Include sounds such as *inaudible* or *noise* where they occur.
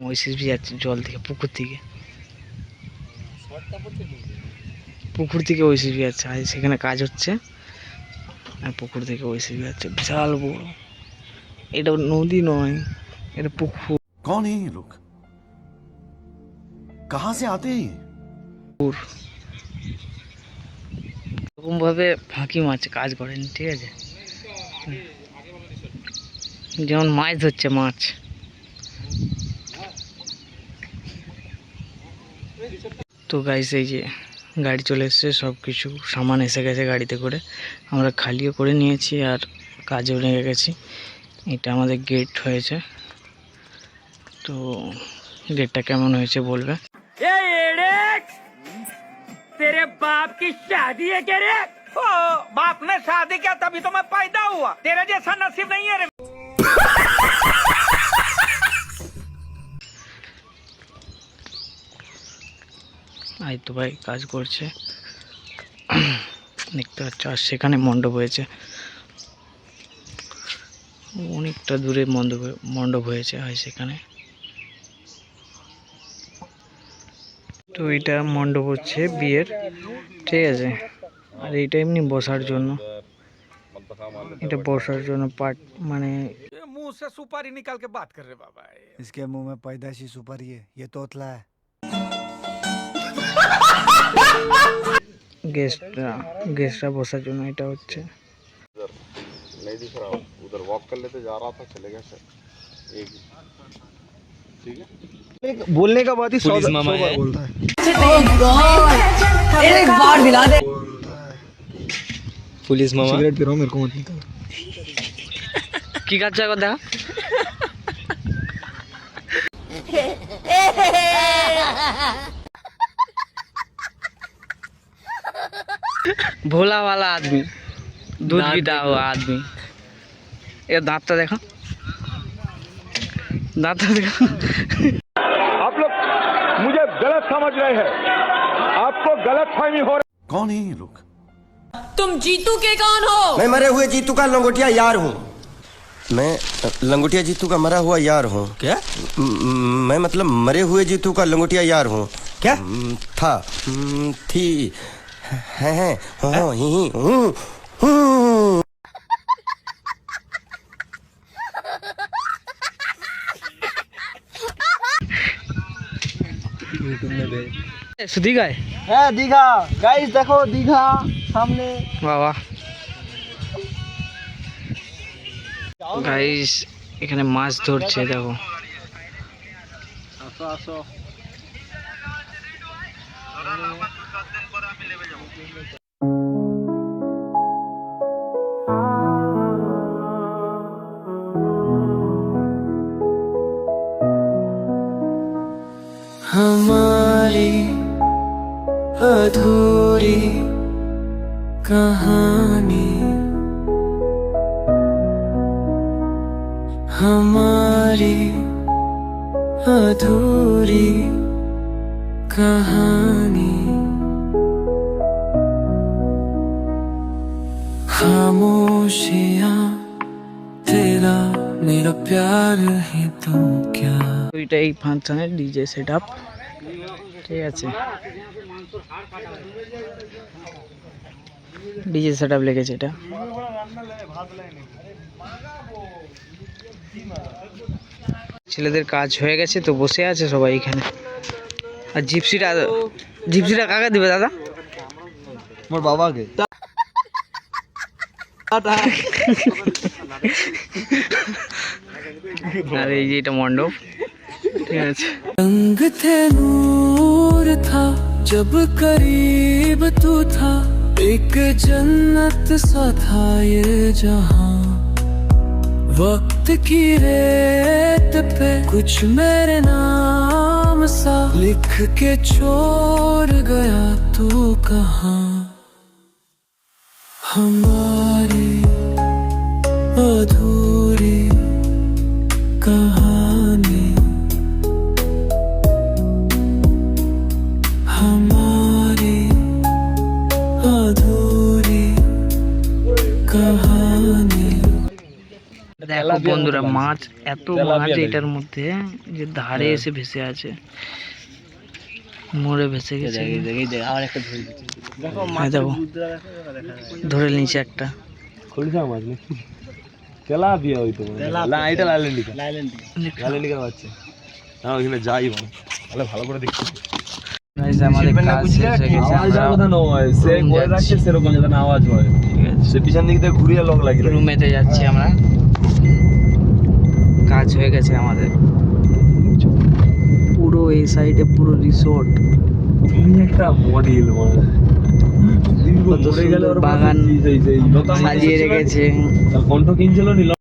মহিষের যাচ্ছে জল থেকে পুকুর থেকে। পুকুর থেকে ওইসি যাচ্ছে আজ সেখানে কাজ হচ্ছে। আর পুকুর থেকে ওইসি যাচ্ছে বিশাল বড়। এটা নদী নয় এটা পুকুর। কন এই লোক কাহা সে আতে পুকুর এরকমভাবে ফাঁকি মাছ কাজ করেন ঠিক আছে? যেমন মাছ ধরছে মাছ। তো গাইস এই যে গাড়ি চলে এসছে সব কিছু সামান এসে গেছে গাড়িতে করে আমরা খালিও করে নিয়েছি আর কাজেও লেগে গেছি এটা আমাদের গেট হয়েছে তো গেটটা কেমন হয়েছে বলবে तेरे बाप की शादी है क्या रे ओ, बाप ने शादी किया तभी तो मैं पैदा हुआ तेरे जैसा नसीब नहीं है रे এই তো ভাই কাজ করছে দেখতে পাচ্ছ আর সেখানে মণ্ডপ হয়েছে অনেকটা দূরে মণ্ডপ মণ্ডপ হয়েছে হয় সেখানে তো এটা মণ্ডপ হচ্ছে বিয়ের ঠিক আছে আর এইটা এমনি বসার জন্য এটা বসার জন্য পাট মানে मुंह से सुपारी निकाल के बात कर रहे बाबा इसके मुंह में पैदाशी सुपारी है ये तोतला है গেস্টরা গেস্টরা বসার জন্য এটা হচ্ছে नहीं दिख रहा हूँ उधर वॉक कर लेते जा रहा था चले गए सर एक ठीक है बोलने का बात ही सौ सौ बार बोलता है एक बार दिला दे पुलिस मामा सिगरेट पी रहा हूँ मेरे को मत निकाल কি কাজ একবার দেখা *laughs* *laughs* *laughs* भोला वाला आदमी दूध पीता हुआ आदमी। ये दांत तो देखो। दांत तो देखो। आप लोग मुझे गलत समझ रहे हैं। आपको गलत फहमी हो रही कौन है ये लोग? तुम जीतू के कौन हो? मैं मरे हुए जीतू का लंगोटिया यार हूँ। मैं लंगोटिया जीतू का मरा हुआ यार हूँ। क्या? मैं मतलब मरे हुए जीतू का लंगोटिया यार हूँ। क्या? था। थी। দীঘায়? হ্যাঁ দীঘা। হ্যাঁ, গাইস দেখো দীঘা সামনে। বাবা। গাইস এখানে মাছ ধরছে দেখো। আসো আসো। हमारी अधूरी कहानी हमारी अधूरी कहानी खामोशियाँ तेरा मेरा प्यार ही तो क्या ওইটা এই ফাংশনের ডিজে সেট আপ ঠিক আছে ডিজে সেট আপ লেগেছে এটা ছেলেদের কাজ হয়ে গেছে তো বসে আছে সবাই এখানে আর জিপসিটা জিপসিটা কাকে দিবে দাদা মোর বাবাকে আর এই যে এটা মণ্ডপ ঠিক আছে रंग थे नूर था जब करीब तू था एक जन्नत सा था ये जहां वक्त की रेत पे कुछ मेरे नाम सा लिख के छोड़ गया तू कहा? हमारी বন্ধুরা মাছ এত মাছ এটার মধ্যে যে ধারে এসে ভেসে আছে মরে ভেসে গেছে। দেখো হ্যাঁ, ধরে নিচে একটা। না এটা বাচ্চা না যাই মানে তাহলে ভালো করে দেখছি হয়ে সেরকম আওয়াজ হয়। ঠিক আছে। সে পিছন দিক থেকে ঘুরিয়ে লক রুমেতে যাচ্ছি আমরা। কাজ হয়ে গেছে আমাদের। পুরো এই সাইডে পুরো রিসোর্ট তুমি একটা মডেল মানে। বাগান সাজিয়ে রেখেছে। কণ্ঠ কিনছিল নি